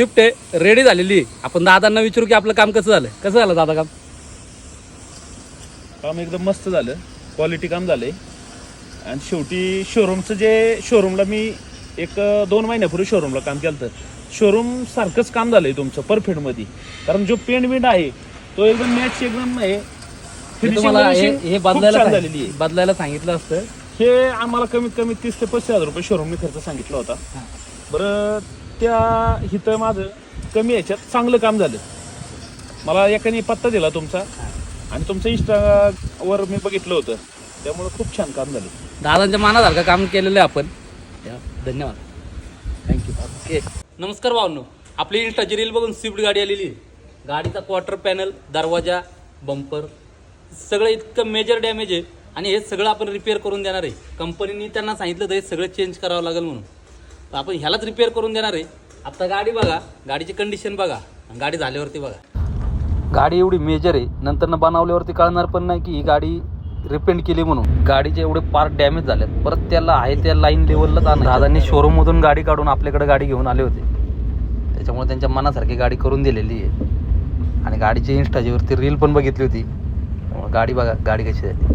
Swift आहे ready झालेली आपण दादांना विचारू की आपलं काम कसं झालं कसं झालं दादा काम? काम एकदम मस्त झालं. क्वालिटी काम झालंय. आणि शेवटी शोरूमचं जे शोरूमला मी एक दोन महिन्यापूर्वी शोरूमला काम केलं शोरूम सारखंच काम झालंय तुमचं परफेक्टमध्ये. कारण जो पेंट बिंट आहे तो एकदम मॅच एकदम आहे. मी Finishing तुम्हाला हे हे बदलायला सांग- झालेली आहे. बदलायला सांगितलं असतं. हे आम्हाला कमीत कमी तीस ते पस्तीस हजार रुपये शोरूमने खर्च सांगितला होता. बरं त्या इथं माझं कमी याच्यात चांगलं काम झालं. मला एकाने पत्ता दिला तुमचा आणि तुमचं इंस्टावर मी बघितलं होतं. त्यामुळं खूप छान काम झालं. दादांच्या मानासारखं काम केलेलं आहे आपण. या, धन्यवाद. थँक्यू ओके नमस्कार भावनो. आपली इंस्टाची रील बघून स्विफ्ट गाडी आलेली आहे. गाडीचा क्वार्टर पॅनल दरवाजा बंपर सगळं इतकं मेजर डॅमेज आहे. आणि हे सगळं आपण रिपेअर करून देणार आहे. कंपनीने त्यांना सांगितलं तर हे सगळं चेंज करावं लागेल म्हणून. तर आपण ह्यालाच रिपेअर करून देणार आहे. आता गाडी बघा गाडीची कंडिशन बघा आणि गाडी झाल्यावरती बघा. गाडी एवढी मेजर आहे नंतर बनवल्यावरती कळणार पण नाही की ही गाडी रिपेंड केली म्हणून. गाडीचे एवढे पार्ट डॅमेज झालेत परत त्याला आहे त्या लाईन लेवललाच आणलं दादांनी शोरूममधून गाडी काढून आपल्याकडे गाडी घेऊन आले होते. त्याच्यामुळे त्यांच्या मनासारखी गाडी करून दिलेली आहे. आणि गाडीची इंस्टाजीवरती रील पण बघितली होती. गाडी बघा गाडी कशी झाली.